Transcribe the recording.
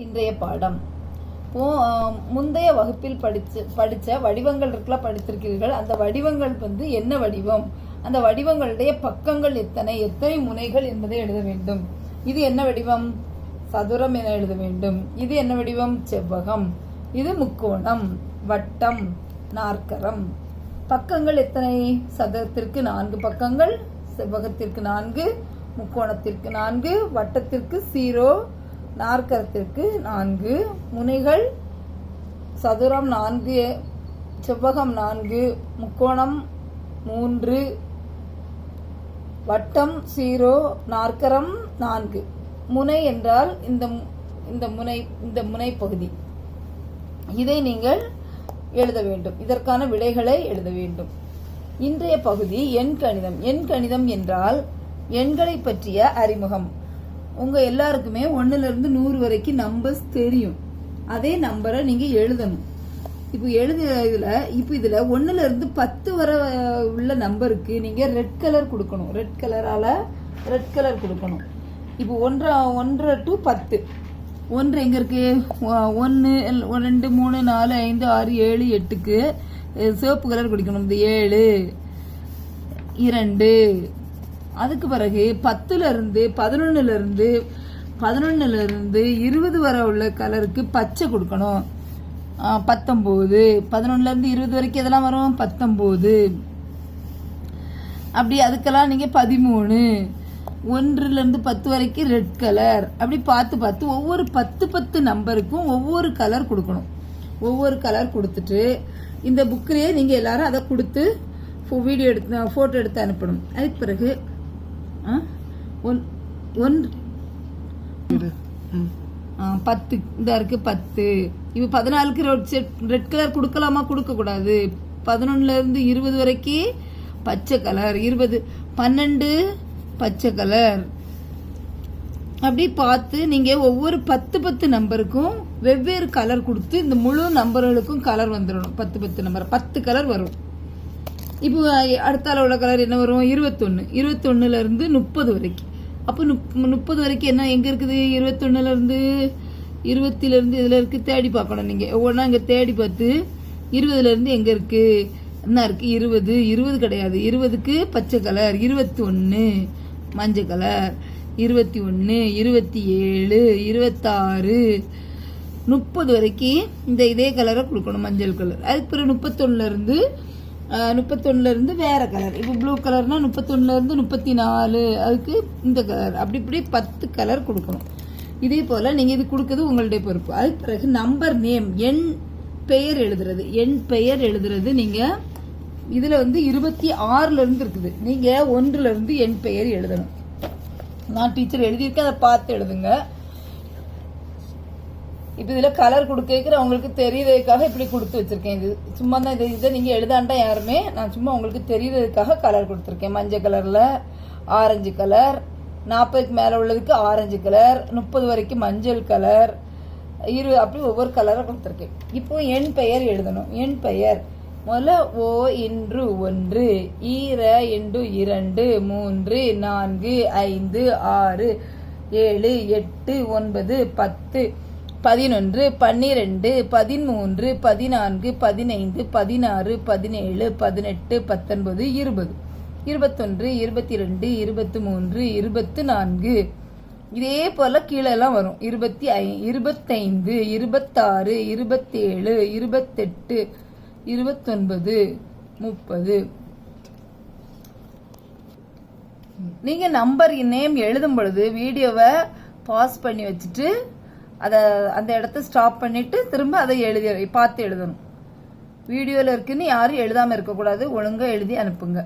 இன்றைய பாடம். போ- முந்தைய வகுப்பில் படிச்சு படித்த வடிவங்கள் இருக்கலாம் படித்திருக்கிறீர்கள். அந்த வடிவங்கள் வந்து என்ன வடிவம்? அந்த வடிவங்களுடைய பக்கங்கள் எத்தனை? எத்தனை முனைகள் என்பதை எழுத வேண்டும். இது என்ன வடிவம்? சதுரம் என எழுத வேண்டும். இது என்ன வடிவம்? செவ்வகம். இது முக்கோணம் வட்டம் நாற்கரம். பக்கங்கள் எத்தனை? சதுரத்திற்கு நான்கு பக்கங்கள் செவ்வகத்திற்கு நான்கு முக்கோணத்திற்கு நான்கு வட்டத்திற்கு சீரோ நாற்கரத்திற்கு நான்கு முனைகள் சதுரம் நான்கு செவ்வகம் நான்கு முக்கோணம் மூன்று வட்டம் ஜீரோ நாற்கரம் நான்கு. முனை என்றால் இந்த மு- இந்த முனை இந்த முனை பகுதி இதை நீங்கள் எழுத வேண்டும். இதற்கான விடைகளை எழுத வேண்டும். இன்றைய பகுதி எண் கணிதம். எண் கணிதம் என்றால் எண்களை பற்றிய அறிமுகம். உங்க எல்லாருக்குமே ஒன்றுலேருந்து இருந்து நூறு வரைக்கும் நம்பர்ஸ் தெரியும். அதே நம்பரை நீங்க எழுதணும். இப்போ எழுதுகிற இதுல இப்போ இதுல ஒன்றுலேருந்து இருந்து பத்து வர உள்ள நம்பருக்கு நீங்க ரெட் கலர் கொடுக்கணும். ரெட் கலரால ரெட் கலர் கொடுக்கணும். இப்போ ஒன்றா ஒன்றரை டு பத்து. ஒன்று எங்க இருக்கு? ஒன்று எல்- ரெண்டு மூணு நாலு ஐந்து ஆறு ஏழு எட்டுக்கு சிவப்பு கலர் குடிக்கணும். இந்த ஏழு இரண்டு அதுக்கு பிறகு பத்துல இருந்து பதினொன்னுல இருந்து பதினொன்னுல இருந்து இருபது வரை உள்ள கலருக்கு பச்சை கொடுக்கணும். பத்தொம்போது. பதினொன்னுலேருந்து பதினொன்னுல இருந்து இருபது வரைக்கும் எதெல்லாம் வரும்? பத்தொம்போது. அப்படி அதுக்கெல்லாம் நீங்க பதிமூணு. ஒன்றுல இருந்து பத்து வரைக்கும் ரெட் கலர் அப்படி பார்த்து பார்த்து ஒவ்வொரு பத்து பத்து நம்பருக்கும் ஒவ்வொரு கலர் கொடுக்கணும். ஒவ்வொரு கலர் கொடுத்துட்டு இந்த புக்கிலேயே நீங்க எல்லாரும் அதை கொடுத்து வீடியோ எடுத்து ஃபோட்டோ எடுத்து அனுப்பணும். அதுக்கு பிறகு ஆ, ஒன் ஒன் ஆ, பத்து. இந்த இருக்கு பத்து. இப்போ பதினாலுக்கு ரெட் செட் ரெட் கலர் கொடுக்கலாமா? கொடுக்க கூடாது பதினொன்னுல இருந்து இருபது வரைக்கும் பச்சை கலர் இருபது. பன்னெண்டு பச்சை கலர் அப்படி பார்த்து நீங்க ஒவ்வொரு பத்து பத்து நம்பருக்கும் வெவ்வேறு கலர் கொடுத்து இந்த முழு நம்பர்களுக்கும் கலர் வந்துடணும். பத்து பத்து நம்பர் பத்து கலர் வரும். இப்போ அடுத்தால உள்ள கலர் என்ன வரும்? இருபத்தொன்னு. இருபத்தொன்னுல இருந்து முப்பது வரைக்கும். அப்போ முப் முப்பது வரைக்கும் என்ன எங்க இருக்குது? இருபத்தொன்னுல இருந்து இருபத்தில இருந்து இதுல இருக்கு? தேடி பார்க்கணும் நீங்க. ஒவ்வொன்றா இங்க தேடி பார்த்து இருபதுல இருந்து எங்க இருக்கு? என்ன இருக்கு? இருபது. இருபது கிடையாது. இருபதுக்கு பச்சை கலர் இருபத்தி ஒன்னு மஞ்சள் கலர் இருபத்தி ஒன்னு இருபத்தி ஏழு இருபத்தாறு. முப்பது வரைக்கும் இந்த இதே கலரை கொடுக்கணும் மஞ்சள் கலர் அதுக்கு பிறகு முப்பத்தொன்னுல முப்பத்தொன்னுலேருந்து வேறு கலர் இப்போ ப்ளூ கலர்னால் முப்பத்தொன்னுலேருந்து முப்பத்தி நாலு அதுக்கு இந்த கலர் அப்படி இப்படி பத்து கலர் கொடுக்கணும். இதே போல் நீங்கள் இது கொடுக்கறது உங்களுடைய பொறுப்பு. அதுக்கு பிறகு நம்பர் நேம் எண் பெயர் எழுதுறது. எண் பெயர் எழுதுறது நீங்கள் இதில் வந்து இருபத்தி ஆறுலேருந்து இருக்குது. நீங்கள் ஒன்றுலேருந்து இருந்து எண் பெயர் எழுதணும். நான் டீச்சர் எழுதியிருக்கேன் அதை பார்த்து எழுதுங்க. இப்போ இதில் கலர் கொடுக்கற அவங்களுக்கு தெரியறதுக்காக இப்படி கொடுத்து வச்சிருக்கேன். இது சும்மா தான் இது இதை நீங்கள் எழுதாண்டா யாருமே? நான் சும்மா உங்களுக்கு தெரியறதுக்காக கலர் கொடுத்துருக்கேன். மஞ்சள் கலரில் ஆரஞ்சு கலர் நாற்பதுக்கு மேலே உள்ளதுக்கு ஆரஞ்சு கலர் முப்பது வரைக்கும் மஞ்சள் கலர் இரு அப்படி ஒவ்வொரு கலரை கொடுத்துருக்கேன். இப்போ என் பெயர் எழுதணும். என் பெயர். முதல்ல ஓ இன்று ஒன்று ஈர இன்று இரண்டு மூன்று நான்கு ஐந்து ஆறு ஏழு எட்டு ஒன்பது பத்து பதினொன்று பன்னிரெண்டு பதிமூன்று பதினான்கு பதினைந்து பதினாறு பதினேழு பதினெட்டு பத்தொன்பது இருபது. இருபத்தொன்று இருபத்தி ரெண்டு இருபத்தி மூன்று இருபத்து நான்கு இதே போல கீழே எல்லாம் வரும். இருபத்தி ஐ இருபத்தைந்து இருபத்தாறு இருபத்தேழு இருபத்தெட்டு இருபத்தொன்பது முப்பது. நீங்கள் நம்பர் நேம் எழுதும் பொழுது வீடியோவை பாஸ் பண்ணி வச்சுட்டு அதை அந்த இடத்த ஸ்டாப் பண்ணிட்டு திரும்ப அதை எழுதி பார்த்து எழுதணும். வீடியோவில் இருக்குன்னு யாரும் எழுதாமல் இருக்கக்கூடாது. ஒழுங்காக எழுதி அனுப்புங்க.